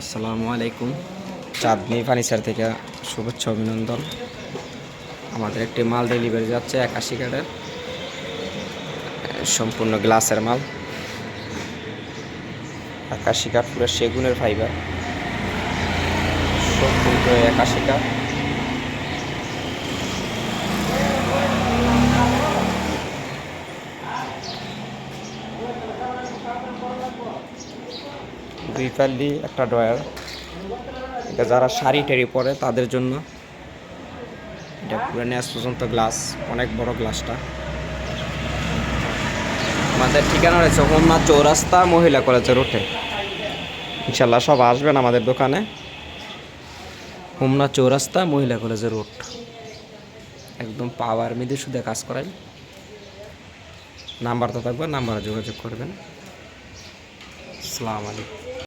আসসালামু আলাইকুম। চাঁদনি ফার্নিচার থেকে শুভেচ্ছা অভিনন্দন। আমাদের একটি মাল ডেলিভারি যাচ্ছে একাশি কার্ডের সম্পূর্ণ গ্লাসের মাল। একাশি কাঠ পুরো সেগুনের ফাইবার সম্পূর্ণ একাশি কাঠ দুই পাল্লি একটা ড্রয়ার। এটা যারা শাড়ি টাড়ি পরে, তাদের জন্য। এটা পুরো ন্যাস পর্যন্ত গ্লাস অনেক বড় গ্লাসটা আমাদের ঠিকানা রয়েছে হোমনাথ চৌরাস্তা, মহিলা কলেজের রোডে ইনশাল্লাহ সব আসবেন আমাদের দোকানে। হোমনাথ চৌরাস্তা, মহিলা কলেজের রোড একদম পাওয়ার মেয়েদের শুধু কাজ করাই। নাম্বার তো থাকবে, নাম্বারে যোগাযোগ করবেন। আসসালামু আলাইকুম।